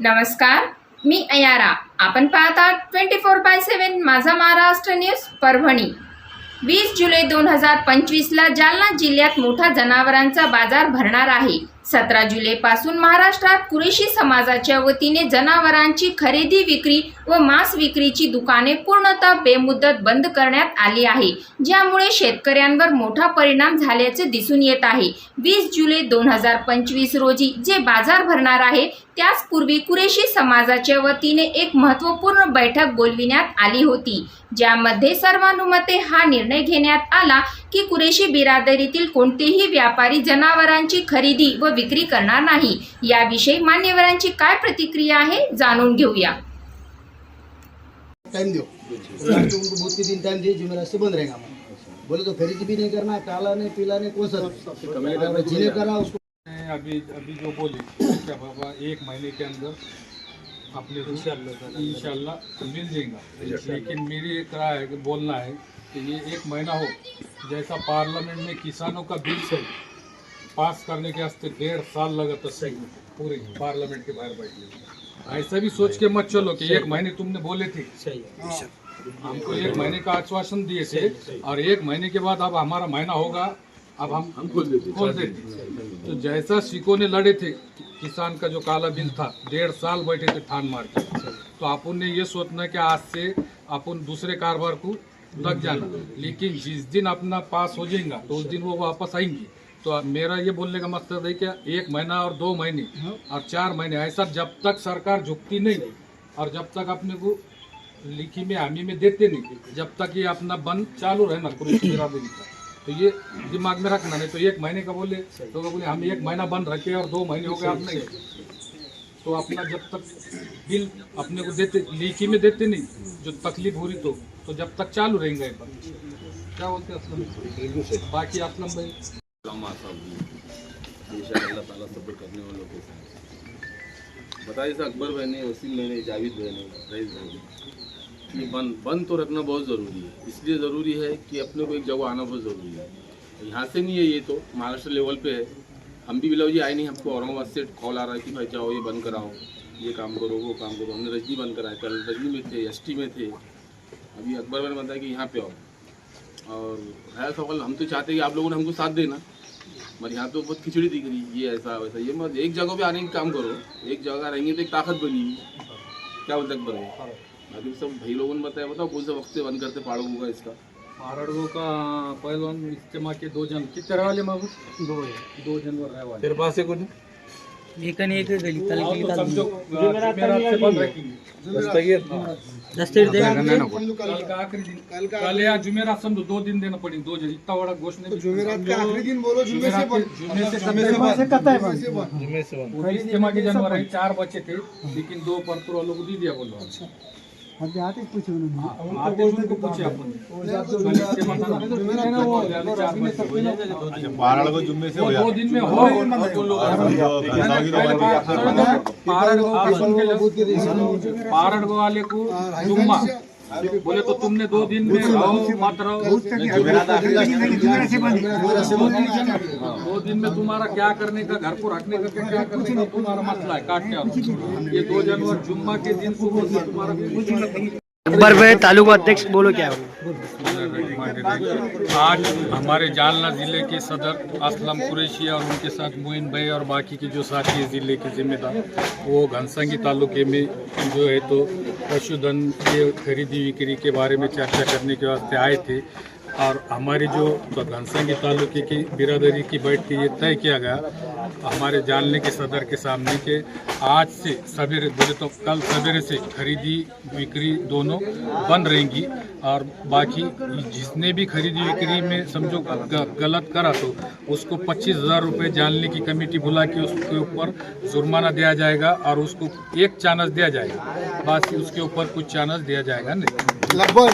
नमस्कार मी अयारा. आपण पाहता ट्वेंटी फोर बाय सेवन माझा महाराष्ट्र न्यूज परभणी. वीस जुलै दोन हजार पंचवीसला जालना जिल्ह्यात मोठा जनावरांचा बाजार भरणार आहे. सतरा जुलैपासून महाराष्ट्रात कुरेशी समाजाच्या वतीने जनावरांची खरेदी विक्री व मांस विक्रीची दुकाने पूर्णतः बेमुदत बंद करण्यात आली आहे. ज्यामुळे शेतकऱ्यांवर मोठा परिणाम झाल्याचे दिसून येत आहे. वीस जुलै दोन हजार पंचवीस रोजी जे बाजार भरणार आहे त्याचपूर्वी कुरेशी समाजाच्या वतीने एक महत्त्वपूर्ण बैठक बोलविण्यात आली होती ज्यामध्ये सर्वानुमते हा निर्णय घेण्यात आला की कुरेशी बिरादरीतील कोणतेही व्यापारी जनावरांची खरेदी व विक्री करणार नाही. याविषयी मान्यवरांची काय प्रतिक्रिया आहे जाणून घेऊया. टाइम दो तो उनको बहुत के दिन टाइम दिए जुमेरात से बंद रहेगा हमारा बोले तो खरीदी भी नहीं करना काला नहीं पीला नहीं कौन सा जिन्हें करा उसको अभी अभी जो बोले क्या बाबा एक महीने के अंदर अपने इंशाल्लाह मिल जाएगा। लेकिन मेरी एक राय है कि बोलना है कि ये एक महीना हो जैसा पार्लियामेंट में किसानों का बिल से पास करने के वास्ते डेढ़ साल लगा था सही पूरे पार्लियामेंट के बाहर बैठने ऐसा भी सोच के मत चलो कि एक महीने तुमने बोले थे। हमको एक महीने का आश्वासन दिए थे और एक महीने के बाद अब हमारा महीना होगा अब हम हम खोल देते खोल देते तो जैसा सिको ने लड़े थे किसान का जो काला बिल था डेढ़ साल बैठे थे ठान मार के। तो अपन ने ये सोचना कि आज से अपन दूसरे कारोबार को लग जाना। लेकिन जिस दिन अपना पास हो जाएगा तो उस दिन वो वापस आएँगे। तो मेरा ये बोलने का मकसद है कि एक महीना और दो महीने और चार महीने ऐसा जब तक सरकार झुकती नहीं और जब तक अपने को लिखी में हामी में देते नहीं जब तक ये अपना बंद चालू रहना कुरेशी का तो ये दिमाग में रखना नहीं तो एक महीने का बोले तो वो बोले हम एक महीना बंद रखे और दो महीने हो गए अब नहीं। तो अपना जब तक बिल अपने को देते लिखी में देते नहीं जो तकलीफ़ हो रही तो तो जब तक चालू रहेंगे क्या बोलते हैं असलम? बाकी असलम भाई अल्लाह साहब इंशा अल्लाह ताला सब्र करने वालों के साथ। बताइए अकबर भाई ने वसीम भाई ने जावेद भाई ने रईस भाई ने ये बंद बंद तो रखना बहुत ज़रूरी है। इसलिए ज़रूरी है कि अपने को एक जगह आना बहुत ज़रूरी है। यहाँ से नहीं है ये तो महाराष्ट्र लेवल पे है। हम भी बिलाव जी आए नहीं, हमको औरंगाबाद से कॉल आ रहा है कि भाई जाओ, ये बंद कराओ। ये काम करो, वो काम करो। हमने रजनी बंद कराया, कल रजनी में थे, एसटी में थे। अभी अकबर भाई ने बताया कि यहाँ पे आओ। और है सवाल हम तो चाहते हैं कि आप लोगों ने हमको साथ देना। मगर यहाँ तो बहुत खिचड़ी दिख रही ये ऐसा वैसा। ये मत, एक जगह पे आने का काम करो। एक जगह रहेंगे तो एक ताकत बनी क्या बोलते अकबर? बाकी सब भाई लोगों ने बताया बताओ कौन सा वक्त से बंद करते पाड़ो होगा इसका? महाराष्ट्र का पहलवान इज्तेमा के दो जन कितने रहे माबूस दो दो जनवर रहे वाले। तेरे पास है कुछ? एक आणि एक गली आओ तो समझो जुमेरात से बंद रखेंगे। रस्ते कल का आखिरी दिन। कल या जुमेरात समझो दो दिन देना पड़ेगा दो दिन इतना बड़ा गोश्त नहीं जुमेरात का आखिरी दिन बोलो जुमे से जुमे से जुमे से पूरी इज्तिमा के जानवर है चार बचे थे लेकिन दो परतुर वालों को दे दिया बोलो। हाँ, आते उनको पूछे अपन कल इज्तिमा था ना, वो वाले चार बचे। बारह को जुम्मे से वो हो दो दिन में हो पारड़ वाले को जुम्मा बोले तो तुमने दो दिन में रहो मत रहो। दो दिन में तुम्हारा क्या करने का घर को रखने का क्या करने का तुम्हारा मसला है काटने वाला ये दो जानवर जुम्मा के दिन से तुम्हारा अकबर भाई तालुका अध्यक्ष बोलो क्या? आज हमारे जालना ज़िले के सदर असलम कुरैशी और उनके साथ मोइन भाई और बाकी के जो साथी ज़िले के जिम्मेदार, वो घनसंगी तालुके में जो है तो पशुधन के खरीदी बिक्री के बारे में चर्चा करने के वास्ते आए थे। और हमारी जो घनसंगी तालुके की बिरादरी की बैठ के ये तय किया गया हमारे जानने के सदर के सामने के आज से सवेरे बोले तो कल सवेरे से खरीदी बिक्री दोनों बंद रहेंगी और बाकी जिसने भी खरीदी बिक्री में समझो गलत करा तो उसको पच्चीस हज़ार रुपये जानने की कमेटी बुला के उसके ऊपर जुर्माना दिया जाएगा और उसको एक चानस दिया जाएगा। बाकी उसके ऊपर कुछ चानस दिया जाएगा नहीं। लगभग।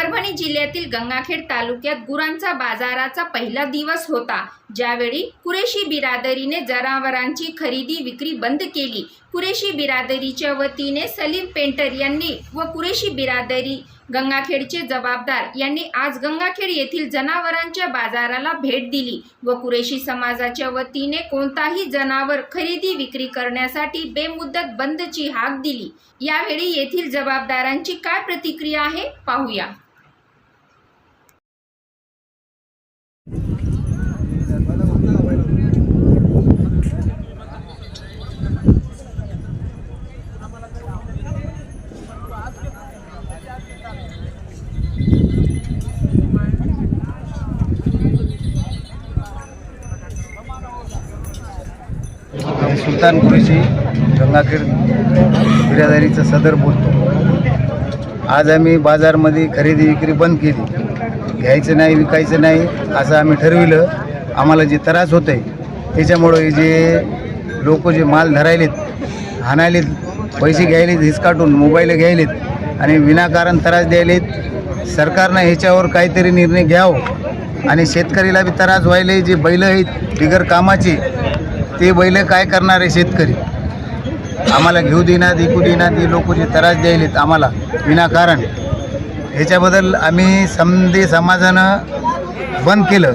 परभणी जिल्ह्यातील गंगाखेड तालुक्यात गुरांचा बाजाराचा पहिला दिवस होता. ज्यावेळी कुरेशी बिरादरीने जनावरांची खरेदी विक्री बंद केली. कुरेशी बिरादरीच्या वतीने सलीम पेंटर यांनी व कुरेशी बिरादरी गंगाखेडचे जबाबदार यांनी आज गंगाखेड येथील जनावरांच्या बाजाराला भेट दिली व कुरेशी समाजाच्या वतीने कोणताही जनावर खरेदी विक्री करण्यासाठी बेमुदत बंदची हाक दिली. यावेळी येथील जबाबदारांची काय प्रतिक्रिया आहे पाहूया. सुलतान कुरेशी गंगाखेड बिरादारीचं सदर बोलतो. आज आम्ही बाजारमध्ये खरेदी विक्री बंद केली. घ्यायचं नाही विकायचं नाही असं आम्ही ठरविलं. आम्हाला जे त्रास होत आहे त्याच्यामुळं जे लोक जे माल धरायलेत हाणायलेत पैसे घ्यायलेत हिसकाटून मोबाईल घ्यायलेत आणि विनाकारण त्रास द्यायलेत सरकारनं ह्याच्यावर काहीतरी निर्णय घ्यावं. आणि शेतकरीला बी त्रास व्हायले जे बैल आहेत बिगर कामाचे ते बैल काय करणार आहे शेतकरी? आम्हाला घेऊ देणार विकू देणार ती लोक जे त्रास द्यायलेत आम्हाला विनाकारण. ह्याच्याबद्दल आम्ही समधे समाजानं बंद केलं.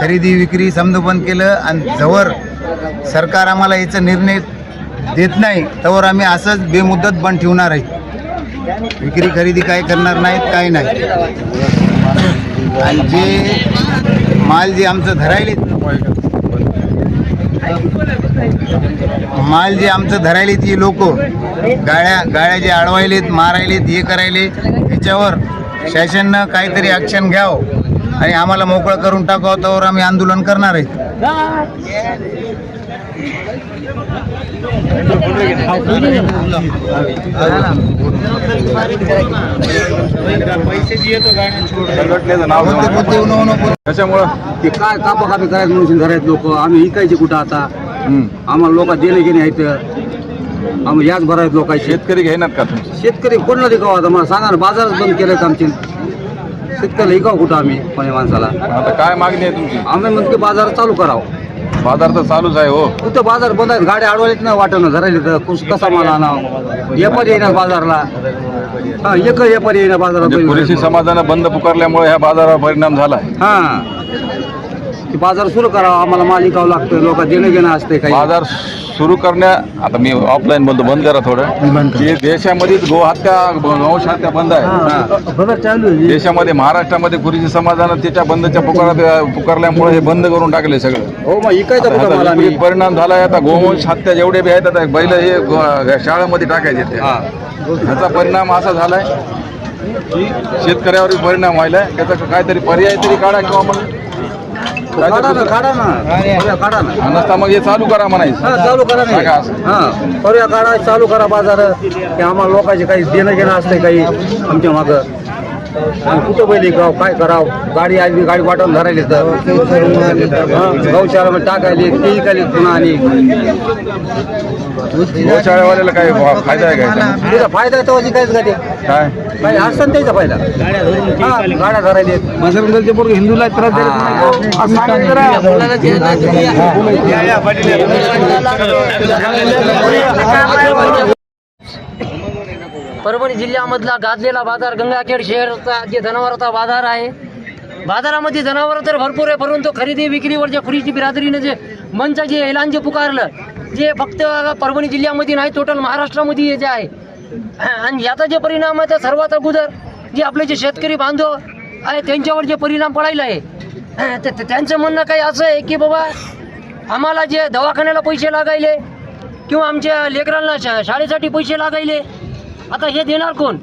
खरेदी विक्री समज बंद केलं आणि जवळ सरकार आम्हाला याचा निर्णय देत नाही तवर आम्ही असंच बेमुदत बंद ठेवणार आहे. विक्री खरेदी काय करणार नाहीत काय नाही. आणि जे माल जे आमचं धरायलेत माल जे आमचं धरायले ती लोक गाळ्या गाड्या जे अडवायलेत मारायलेत हे करायले ह्याच्यावर शासननं काहीतरी ॲक्शन घ्यावं आणि आम्हाला मोकळं करून टाकावं त्यावर आम्ही आंदोलन करणार आहे. त्याच्यामुळं ते काय कापाकापी करायचं म्हणून धरायचे लोक? आम्ही इकायचे कुठं आता? आम्हाला लोक दिले गेले आहेत. आम्ही याच भरायत लोकांचे. शेतकरी घेणार का शेतकरी कोणाला लिखावं आता? मला सांगा ना बाजारच बंद केलेत आमचे? शेतकऱ्याला लिखावं कुठं आम्ही कोण्या माणसाला? आता काय मागणी आहे तुमची? आम्ही म्हणतो बाजार चालू करावं. बाजार तर चालूच आहे हो. कुठं बाजार बंद आहेत. गाड्या अडवायला ना वाटणं धरायला तर कुस- कसा माल आणावं एपारी येणार बाजारला. हा एक येणार म्हणजे बाजारात. पुरेशी समाजानं बंद पुकारल्यामुळे ह्या बाजारावर परिणाम झाला आहे. हा. ते बाजार सुरू करावा आम्हाला माल विकावं लागतं लोक देणं घेणं असते काही. बाजार सुरू करण्या आता मी ऑफलाईन बोलतो बंद करा थोडं. की देशामध्ये गो हत्या बंद आहे. देशामध्ये महाराष्ट्रामध्ये पुरेशी समाजानं त्याच्या बंदच्या पुकारात पुकारल्यामुळे हे बंद करून टाकले सगळं. हो मग इकायचं परिणाम झालाय आता गोवंश हत्या जेवढे बी आहेत आता बैल हे शाळेमध्ये टाकायचे ते. हा. ह्याचा परिणाम असा झालाय की शेतकऱ्यावर परिणाम व्हायलाय. त्याचा काहीतरी पर्याय तरी काढा किंवा मग काढा ना काढा ना. काढा ना. आणि नसता मग हे चालू करा म्हणायचं. हा चालू करा नाही सांगा असं. हा पर्या काढा चालू करा बाजार की आम्हाला लोकांचे काही देणं घेणं असते काही आमच्या मागं. कुठं बैल गाव काय करावं? गाडी आली गाडी वाटून धरायली तर. हा, गौशाळामध्ये टाकायले ते इकायले पुन्हा आणि गौशाळेवाल्याला काय फायदा आहे का याचा? त्याचा फायदा आहे तेव्हा काहीच गाडी काय? काही असतं ना त्याचा फायदा हा गाड्या धरायले बजरंगचे पोरगे हिंदूला त्रास परभणी जिल्ह्यामधला गाजलेला बाजार गंगाखेड शहरचा जे जनावरांचा बाजार आहे बाजारामध्ये जनावरं तर भरपूर आहे परंतु खरेदी विक्रीवर जे खुरीची बिरादरीनं जे मंच जे ऐलान जे पुकारलं जे फक्त परभणी जिल्ह्यामध्ये नाही टोटल महाराष्ट्रामध्ये हे जे आहे. आणि याचा जे परिणाम आहे तर सर्वात अगोदर जे आपले जे शेतकरी बांधव आहे त्यांच्यावर जे परिणाम पडायला आहे ते- ते- त्यांचं म्हणणं काही असं आहे की बाबा आम्हाला जे दवाखान्याला पैसे लागायले किंवा आमच्या लेकरांना शा शाळेसाठी पैसे लागायले आता हे देणार कोण?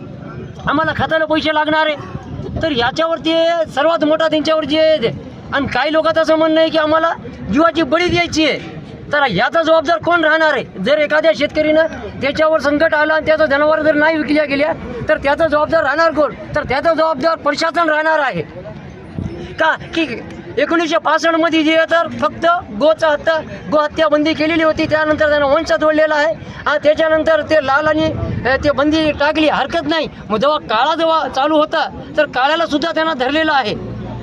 आम्हाला खात्याला पैसे लागणार आहे. तर याच्यावरती सर्वात मोठा त्यांच्यावर जे आणि काही लोकांचं असं म्हणणं आहे की आम्हाला जीवाची बळी द्यायची आहे. तर याचा जबाबदार कोण राहणार आहे? जर एखाद्या शेतकरीनं त्याच्यावर संकट आलं आणि त्याचा जनावर जर नाही विकल्या गेल्या तर त्याचा जबाबदार राहणार कोण? तर त्याचा जबाबदार प्रशासन राहणार आहे. का? की एकोणीसशे पासष्टमध्ये जे तर फक्त गोचा हत्या गोहत्या बंदी केलेली होती त्यानंतर त्यांना वंश जोडलेला आहे. आणि त्याच्यानंतर ते लालांनी ते बंदी टाकली हरकत नाही. मग जेव्हा काळा जेव्हा चालू होता तर काळ्याला सुद्धा त्यांना धरलेलं आहे.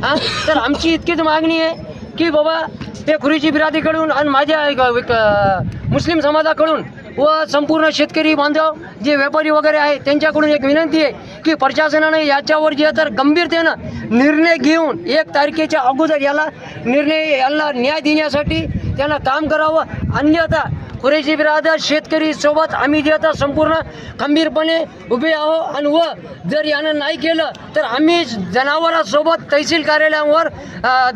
हां तर आमची इतकीच मागणी आहे की बाबा ते खुरीची बिरादीकडून आणि माझ्या मुस्लिम समाजाकडून व संपूर्ण शेतकरी बांधव जे व्यापारी वगैरे आहे त्यांच्याकडून एक विनंती आहे की प्रशासनाने याच्यावर जे तर गंभीरतेनं निर्णय घेऊन एक तारखेच्या अगोदर याला निर्णय याला न्याय देण्यासाठी त्यांना काम करावं. अन्यथा कुरेशी बिरादर शेतकरी सोबत आम्ही जे आता संपूर्ण खंबीरपणे उभे आहो आणि व जर यानं नाही केलं तर आम्ही जनावरांसोबत तहसील कार्यालयावर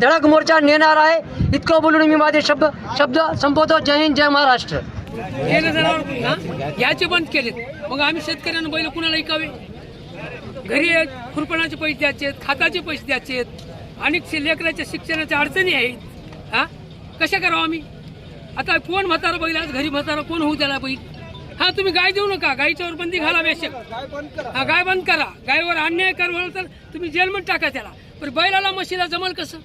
धडक मोर्चा नेणार आहे. इतकं बोलून मी माझे शब्द शब्द संपवतो. जय हिंद जय महाराष्ट्र. याचे बंद केलेत. मग आम्ही शेतकऱ्यांना बैल कुणाला ऐकावे घरी खुरपणाचे पैसे द्यायचे आहेत खाताचे पैसे द्यायचे आहेत अनेक लेकराच्या शिक्षणाच्या अडचणी आहेत. हा? कशा करावं आम्ही? आता कोण म्हातारा बैल आज घरी म्हातारा? कोण होऊ त्याला बैल? हा तुम्ही गाय देऊ नका. गायीच्यावर बंदी घाला बेशक. हा गाय बंद करा. गायवर अन्याय करा तर तुम्ही जेलमध्ये टाका त्याला. पण बैलाला म्हशीला जमल कसं?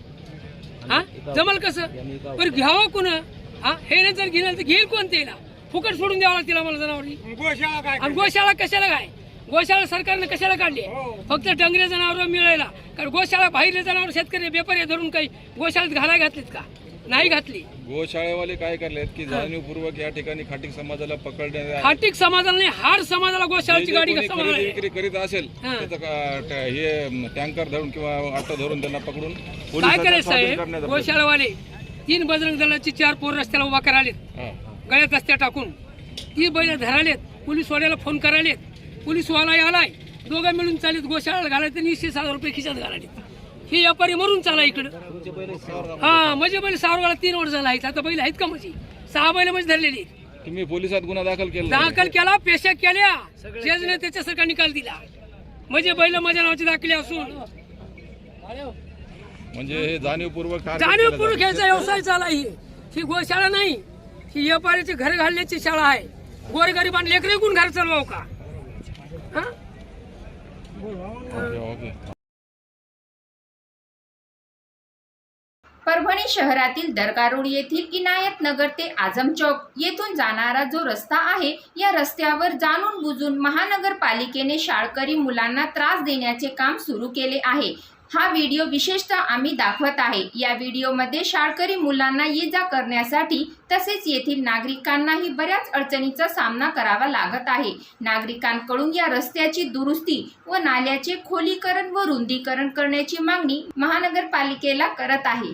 हा? जमल कसं? बरं घ्यावं कोण? हा? हे नाही जर घेणार तर घेईल कोण त्याला? फुकट सोडून द्यावं लागतील आम्हाला जनावरी आणि गोशाळा कशाला काय? गोशाळा सरकारने कशाला काढली? फक्त डंगरे जनावर मिळायला. कारण गोशाळा बाहेरले जनावर शेतकरी व्यापारी धरून काही गोशाळेत घालाय घातलीत का? नाही घातली. गोशाळेवाले काय करलेत की जाणीवपूर्वक या ठिकाणी खाटिक समाजाला पकडण्यात हाटिक समाजाला नाही हार समाजाला गोशाळाची गाडी? विक्री करीत असेल हा. हे टँकर धरून किंवा ऑटो धरून त्यांना पकडून काय करायचं साहेब. गोशाळावाले तीन बजरंग दलाची चार पोर रस्त्याला उभा करालेत हा. गळ्यात रस्त्या टाकून. ती बैल धरालेत पोलीसवाल्याला फोन करालेत पोलीसवाला आलाय. दोघं मिळून चालीत गोशाळाला घालायचं आणि वीस हजार रुपये खिशात घालायचे. हे व्यापारी मरून चाला इकडं. हा म्हणजे बैल सावरवाला तीन वर्ष झाला आहेत. आता बैल आहेत का म्हणजे? सहा बैल म्हणजे धरलेली. तुम्ही पोलिसात गुन्हा दाखल केला. दाखल केला पेशा केल्या. जजने त्याच्यासारखा निकाल दिला. म्हणजे बैल माझ्या नावाची दाखले असून. म्हणजे हे जाणीवपूर्वक जाणीवपूर्वक घ्यायचा व्यवसाय चाला ही. ही गोशाळा नाही. ही व्यापाऱ्याची घर घालण्याची शाळा आहे. गोरगरीबान लेकरे कोण घर चालवाव का. परभणी शहरातील दर्गा रोड येथील इनायत नगर ते आझम चौक येथून जाणारा जो रस्ता आहे या रस्त्यावर जाणून बुजून महानगरपालिकेने शाळकरी मुलांना त्रास देण्याचे काम सुरू केले आहे. हा व्हिडिओ विशेषतः आम्ही दाखवत आहे. या व्हिडिओमध्ये शाळकरी मुलांना ये जा करण्यासाठी तसेच येथील नागरिकांनाही बऱ्याच अडचणीचा सामना करावा लागत आहे. नागरिकांकडून या रस्त्याची दुरुस्ती व नाल्याचे खोलीकरण व रुंदीकरण करण्याची मागणी महानगरपालिकेला करत आहे.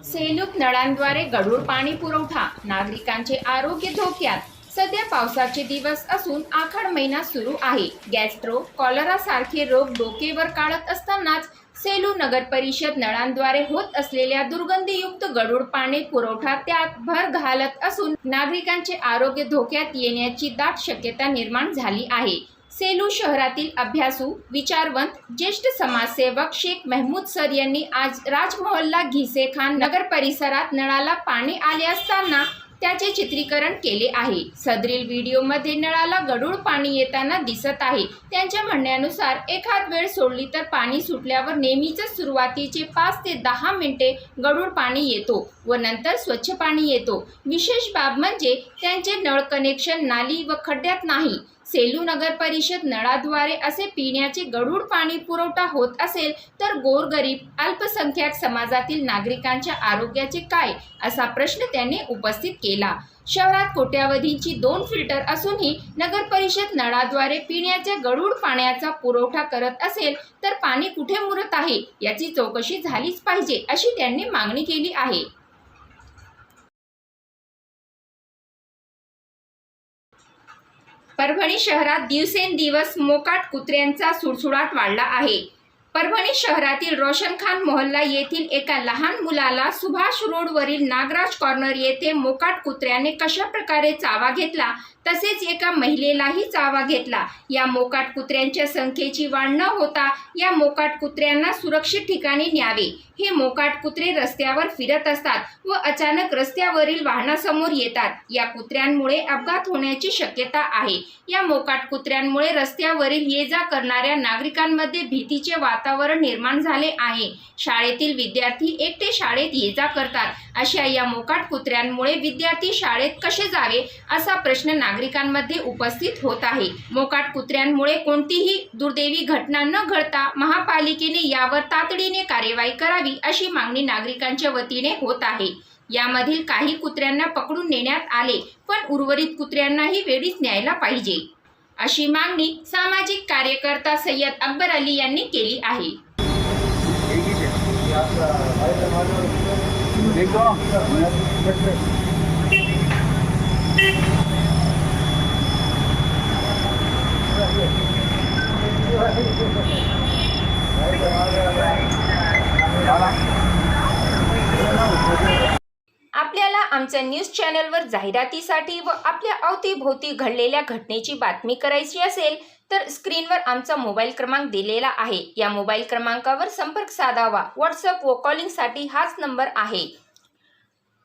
सेलूत नळांद्वारे गढूळ पाणी पुरवठा नागरिकांचे आरोग्य धोक्यात सध्या पावसाचे दिवस असून आखाड महिना सुरू आहे. गॅस्ट्रो कॉलरा सारखे रोग डोकेवर काढत असतानाच सेलू नगर परिषद नळांद्वारे होत असलेल्या दुर्गंधीयुक्त गढूळ पाणी पुरवठा त्यात भर घालत असून नागरिकांचे आरोग्य धोक्यात येण्याची दाट शक्यता निर्माण झाली आहे. सेलू शहरातील अभ्यासू विचारवंत ज्येष्ठ समाजसेवक शेख मेहमूद सर यांनी आज राजमहल्ला घिसे खान नगर परिसरात नळाला पाणी आले असताना त्याचे चित्रीकरण केले आहे. सदरील व्हिडिओमध्ये नळाला गढूळ पाणी येताना दिसत आहे. त्यांच्या म्हणण्यानुसार एखाद वेळ सोडली तर पाणी सुटल्यावर नेहमीच सुरुवातीचे पाच ते दहा मिनिटे गढूळ पाणी येतो व नंतर स्वच्छ पाणी येतो. विशेष बाब म्हणजे त्यांचे नळ कनेक्शन नाली व खड्ड्यात नाही. सेलू नगर परिषद नळाद्वारे असे पिण्याचे गढूळ पाणी पुरवठा होत असेल तर गोरगरीब अल्पसंख्याक समाजातील नागरिकांच्या आरोग्याचे काय असा प्रश्न त्यांनी उपस्थित केला. शहरात कोट्यावधींची दोन फिल्टर असूनही नगर परिषद नळाद्वारे पिण्याच्या गढूळ पाण्याचा पुरवठा करत असेल तर पाणी कुठे मुरत आहे याची चौकशी झालीच पाहिजे अशी त्यांनी मागणी केली आहे. परभणी शहरात दिवसेंदिवस मोकाट कुत्र्यांचा सुळसुळाट वाढला आहे. परभणी शहरातील रोशन खान मोहल्ला येथील एका लहान मुलाला सुभाष रोडवरील नागराज कॉर्नर येथे मोकाट कुत्र्याने कशा प्रकारे चावा घेतला तसेच एका महिलेलाही चावा घेतला. या मोकाट कुत्र्यांच्या संख्येची वाढ न होता या मोकाट कुत्र्यांना सुरक्षित ठिकाणी न्यावे. हे मोकाट कुत्रे रस्त्यावर फिरत असतात व अचानक रस्त्यावरील वाहनासमोर येतात. या कुत्र्यांमुळे अपघात होण्याची शक्यता आहे. या मोकाट कुत्र्यांमुळे रस्त्यावरील ये जा करणाऱ्या नागरिकांमध्ये भीतीचे वातावरण वातावरण निर्माण झाले आहे. शाळेतील विद्यार्थी एकटे शाळेत ये जा करतात. अशा या मोकाट कुत्र्यांमुळे विद्यार्थी शाळेत कसे जावे असा प्रश्न नागरिकांमध्ये उपस्थित होत आहे. मोकाट कुत्र्यांमुळे कोणतीही दुर्दैवी घटना न घडता महापालिकेने यावर तातडीने कार्यवाही करावी अशी मागणी नागरिकांच्या वतीने होत आहे. यामधील काही कुत्र्यांना पकडून नेण्यात आले पण उर्वरित कुत्र्यांनाही वेळीच न्यायला पाहिजे. अशी मागणी सामाजिक कार्यकर्ता सय्यद अकबर अली यांनी केली आहे. आपल्याला आमच्या न्यूज चॅनलवर जाहिरातीसाठी व आपल्या अवतीभोवती घडलेल्या घटनेची बातमी करायची असेल तर स्क्रीनवर आमचा मोबाईल क्रमांक दिलेला आहे. या मोबाईल क्रमांकावर संपर्क साधावा. व्हॉट्सअप व कॉलिंगसाठी हाच नंबर आहे.